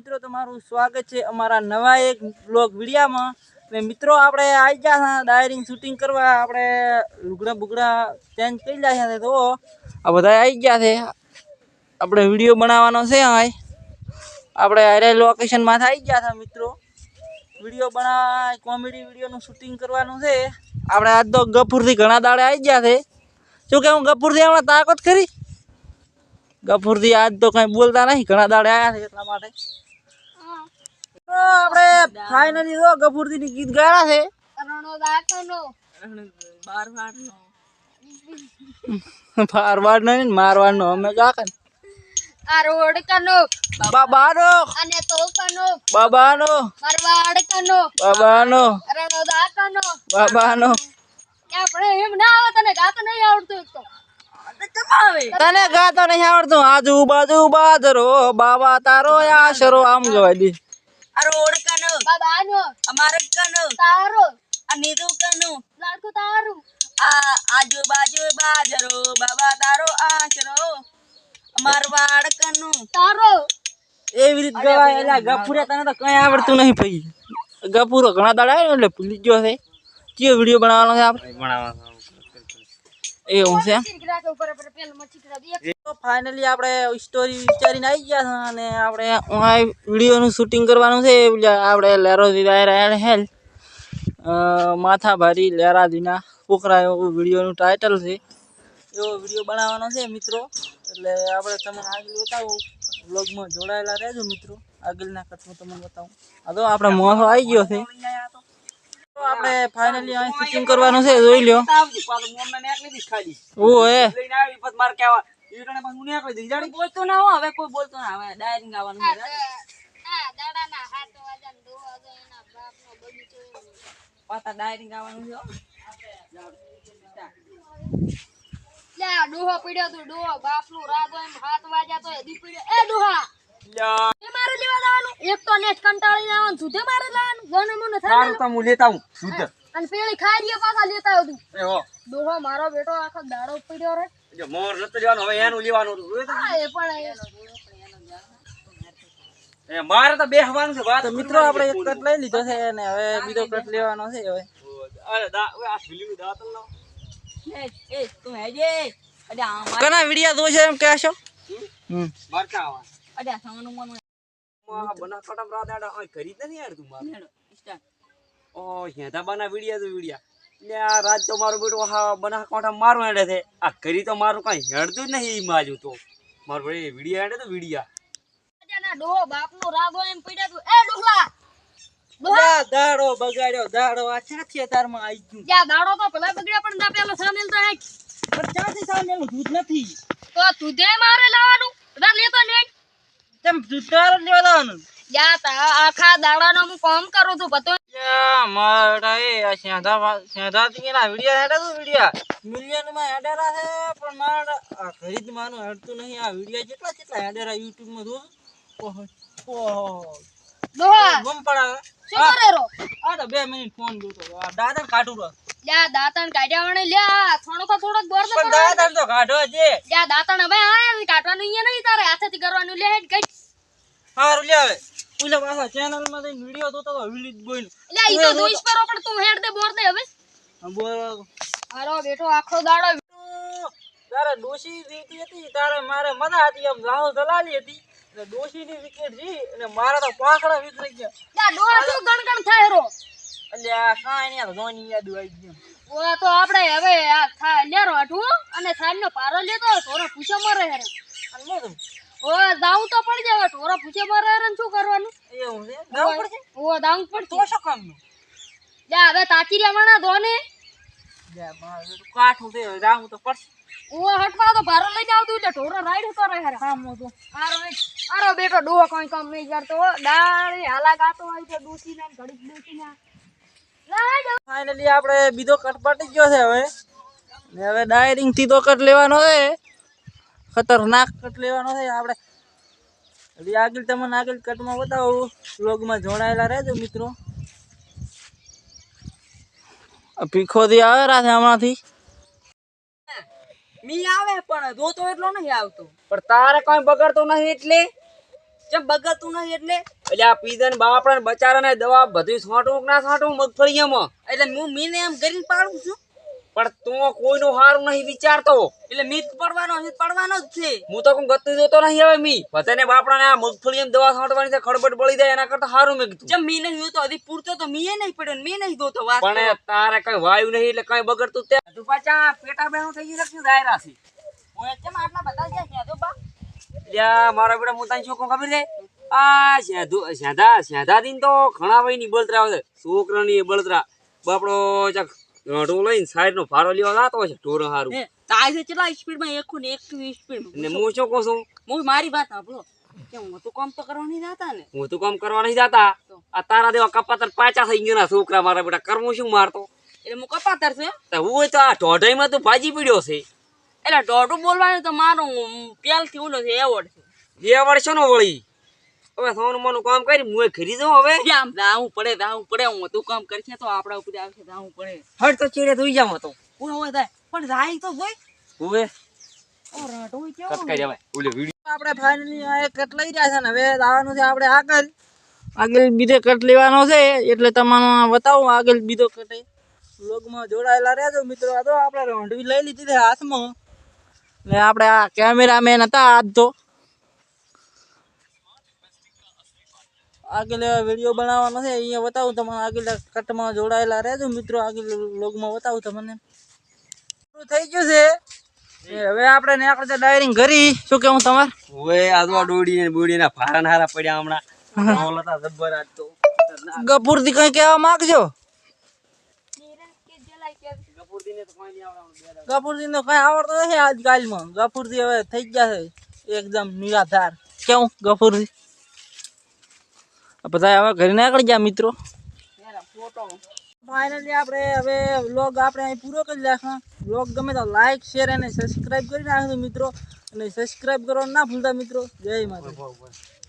મિત્રો, તમારું સ્વાગત છે અમારા નવા એક બ્લોગ વિડીયામાં. ને મિત્રો, આપણે આવી ગયા હતા ડાયરિંગ શૂટિંગ કરવા. આપણે લુગડા બુગડા ચેન્જ કરી રહ્યા છે. તો આ બધા આવી ગયા છે. આપણે વીડિયો બનાવવાનો છે હાય આપણે અરે લોકેશનમાં આવી ગયા હતા મિત્રો. વીડિયો બનાવવા કોમેડી વિડીયોનું શૂટિંગ કરવાનું છે. આપણે આજ તો ગફુરથી ઘણા દાડે આવી ગયા છે. શું કે હું ગફુરથી હમણાં તાકત કરી ગફુરથી આજ તો કંઈ બોલતા નહીં. ઘણા દાડે આવ્યા છે એટલા માટે. આપણે ફાઇનલી જો ગફુરજી ની ગીત ગાયા છે. ફારવાડ નો મારવાડ નો અમે ગાકા ને. કનો બાબાનો. અને તો બાબાનો. મારવાડ કનો બાબાનો. રણોદા કનો બાબાનો આપણે એમ ના આવે તને ગાતો નહીં આવડતું તો. તને ગાતો નહીં આવડતું. આજુબાજુ બાજરો બાબા તારો આશરો આમ ગવાય દી. આ રોડ કનો બાબાનો અમાર કનો તારો આ નીતુ કનો. લાડકો તારું. આ આજુબાજુ બાજરો બાબા તારો આશરો અમાર વાડ કનો. તારો. એવી રીત ગવાય એટલે ગફુરે તને તો કઈ આવડતું નહીં ભાઈ. ગફુરો ઘણા દાડા એટલે ભૂલી ગયો છે. કયો વીડિયો બનાવવાનો છે આપણે? એવું છે? ફાઇનલી આપણે સ્ટોરી વિચારીને આવી ગયા હતા અને આપણે વિડીયોનું શૂટિંગ કરવાનું છે. આપણે લેરોદી દાયરા હેલ. માથાભારી માથા ભારી લેરાદીના પોકરા એવું વિડીયોનું ટાઇટલ છે. એવો વીડિયો બનાવવાનો છે મિત્રો. એટલે આપણે તમને આગળ બતાવું. બ્લોગમાં જોડાયેલા રહેજો મિત્રો. આગળના કટમાં તમને બતાવું. આ તો આપણે મોસો આવી ગયો છે. આપણે ફાઇનલી અહીં શૂટિંગ કરવાનું છે જોઈ લ્યો. ઓ હે બોલતો ના હો હવે કોઈ બોલતો ના દાડાના હાથ વાજાન એના બાપનો બગીચો છે ડોહો પીડ્યો તું ડોહો બાપનું રાધો એમ હાથ વાજ્યા તો હજી પીડ્યો. એ ડોહા! એક તો નેટ કંટાળી જવાનું સુધે મારે લેવાનું ગણે મને થાય અને પેલી ખાઈ પાછા લેતા આવતું દોહો મારો બેટો આખો દાડો પડ્યો રે. હા, એ પણ એ- મારે તો બેહવાનું છે વાત મિત્રો આપણે એક કટ લઈ લીધો છે અને હવે બીજો કટ લેવાનો છે હવે. અરે દા આ ફિલ્મી દાતલ લાવ. એ એ તું હેજે. અરે આ માર કના વિડિયા જોશે એમ કહેશો? હમ? મારકા આવા અરે સાનું મન બનાસકાંઠા માં રાત કરી જ નથી યાર તું માર ઓ હેદા બના વિડિયા તો વિડિયા. લે આ રાત તો મારો બેટો હા બનાસકાંઠા મારું હેડે છે. આ કરી તો મારું કઈ હેડતું જ નહીં ઈ તો. મારો ભાઈ વિડિયા હેડે તો વિડિયા. ડોહો બાપનો રાધો એમ પડ્યા તું. એ ડોહલા ડોહા! દાડો બગાડ્યો દાડો આ ચાથી તારમાં આવી ગયું. જ્યાં દાડો તો પેલા બગડ્યા પણ ના પેલો સામેલ તો હેક. પણ ચાથી સામેલું? દૂધ નથી. તો તુધે મારે લાવવાનું. બધા લેતો નહીં તેમ દૂધ તાર લેવા યા તા આખા દાડાનો હું કામ કરું છું પતો યા મારા એ આ સેંધા વા- સેંધા થી ના વિડિયા હેડે તો વિડિયા? મિલિયનમાં હેડેરા છે પણ મારા આ ખરીદ માનું હેડતું નહીં આ વિડિયા જેટલા જેટલા હેડેરા યુટ્યુબમાં જોઉં ઓહો ઓહો. ડોહા ગમ પડાવે શું કરે રો આ તો બે મિનિટ ફોન જોતો આ દાદા કાઢું રો લ્યા દાંતણ કાઢ્યા વણે લ્યા થોડોક થોડોક તો પણ તો કાઢો છે. લ્યા દાંતણ હવે આ કાઢવાનું અહીંયા નહીં તારે હાથેથી કરવાનું લે હેડ કઈ હારું લે હવે. ઓલા પાછા ચેનલમાં જઈને વિડિયો જોતો તો વિલિત બોય લ્યા ઈ તો જોઈશ પર પણ તું હેડ દે બોર દે હવે. બોર મારો બેઠો આખો દાડો. તારે ડોશી જીતી હતી તારે મારે મજા હતી એમ રાહુ દલાલી હતી. એટલે ડોશી ની વિકેટ જી અને મારા તો પાકડા વિતરી ગયા. ના ડોહા શું ગણગણ થાય રો? એટલે આ કાઈ નહીં ધોની યાદ આવી ગયું ઓ તો આપણે હવે આ થા લેરો હટવું અને સાઈડ નો પારો લેતો થોડો પૂછો મરે હેરે. અને મેં કીધું, ઓ દાવું તો પડી જાય થોડો પૂછે મરે હેરે શું કરવાનું? એવું છે? જાવું પડશે? ઓ દાવું તો શું હવે તાચી રહ્યા મણા ધોને. લે, મારે કાઠું છે જાવું તો પડશે. ઓ હટવા તો ભારો એટલે ઢોરો રાઈડ હતો રે હેરે. કામ તો. આરો આરો બેટો ડોહો કોઈ કામ નહીં કરતો હો. દાળી હાલા ગાતો હોય તો ડૂસી ને ઘડીક ડૂસી ના ફાઇનલી આપણે બીજો કટ પટી ગયો છે હવે. ને હવે ડાયરિંગથી તો કટ લેવાનો છે. ખતરનાક કટ લેવાનો છે આપણે. હજી આગળ તમને આગળ કટમાં બતાવું. વ્લોગમાં જોડાયેલા રહેજો મિત્રો. આ ભીખોથી આવેલા છે હમણાંથી. મી આવે પણ જોતો એટલો નહીં આવતો. પણ તારે કઈ બગડતો નથી એટલે? જેમ બગડતું નહીં એટલે? એટલે આ પીધન ને બાપડા બચારાને દવા બધું છાંટવું ના છાંટવું મગફળીયામાં? એટલે હું મીને એમ કરીને પાડું છું. પણ તું કોઈનું હારું નહીં વિચારતો. એટલે મીત પડવાનો મીત પડવાનો જ છે. હું તો કોઈ ગતું જોતો નહીં હવે મી. બધાને બાપડાને આ મગફળીયામાં દવા છાંટવાની છે ખડબડ બળી જાય એના કરતા હારું મેં કીધું. ચમ મી નહીં જોતો હજી પૂરતો તો મીએ નહીં પડ્યો ને મી નહીં જોતો વાત પણ તારે કઈ વાયુ નહીં એટલે કઈ બગડતું તે તું પાછા પેટા બેનું થઈ ગયું દાયરા છે? ઓય ચમ આટલા બધા ગયા છે તો બા? લ્યા મારા બેટા હું તને શું કહું ખબર છે? આ શેધુ શેધા શેધા દિન તો ઘણા ભાઈ ની બળતરા આવે છોકરાની બળતરા. બાપડો ચક ઢોલ લઈને સાઈડ નો ભારો લેવા લાતો છે ઢોર હારું. તાય છે કેટલા સ્પીડમાં એકુ ને એક સ્પીડ ને હું શું કહું છું? હું મારી વાત સાંભળો. કે હું તો કામ તો કરવા નહીં જતા ને. હું તો કામ કરવા નહીં જાતા. આ તારા દેવા કપાતર પાછા થઈ ગયા છોકરા મારા બેટા. કરવું શું મારતો? એટલે હું કપાતર છે તો હું હોય તો આ ઢોઢાઈમાં તો ભાજી પીડ્યો છે. એટલે ઢોઢું બોલવાનું તો મારું પેલથી ઓલો છે એવોર્ડ છે. એવોર્ડ છે નો વળી. હવે સોનું મોનું કામ કરી મુએ ખરી દઉં હવે. જે આમ પડે દાવું પડે હું તું કામ કરશે તો આપડા ઉપર આવશે દાવું પડે. હટ તો ચીડે ધોઈ જાવ તો હું હવે થાય? પણ જાય તો ભાઈ હવે. ઓલે આપણે ફાઇનલી આ કટ લઈ રહ્યા છે ને હવે આવવાનું છે આપણે આગળ. આગળ બીજો કટ લેવાનો છે એટલે તમને બતાવું આગળ બીજો કટ લોગમાં જોડાયેલા રહેજો. મિત્રો આ તો આપણે રોંઢવી લઈ લીધી છે હાથમાં. ને આપણે આ કેમેરામેન હતા આજ તો. આગળ વીડિયો બનાવવાનો છે અહીંયા બતાવું તમને. આગળ કટમાં જોડાયેલા રહેજો મિત્રો આગળ લોગમાં બતાવું તમને. થઈ ગયું છે. હવે આપણે ને આપણે ડાયરિંગ કરી શું કેવું તમારે? હવે આજવા ડોડી ને બોડી ના ભારા હારા પડ્યા હમણાં. જબ્બર આજ તો ગપુરથી કઈ કહેવા માંગજો? ગપુરજી ને કોઈ આવડતો નથી આજકાલમાં. ગફુરજી હવે થઈ ગયા છે એકદમ નિરાધાર. કેવું ગપુરથી બધા હવે ઘરે નીકળી ગયા મિત્રો. ફાઇનલી આપણે હવે વ્લોગ આપણે અહીં પૂરો કરી નાખો વ્લોગ ગમે તો લાઈક શેર અને સબસ્ક્રાઇબ કરી નાખજો મિત્રો. અને સબસ્ક્રાઇબ કરવાનું ના ભૂલતા મિત્રો. જય માતા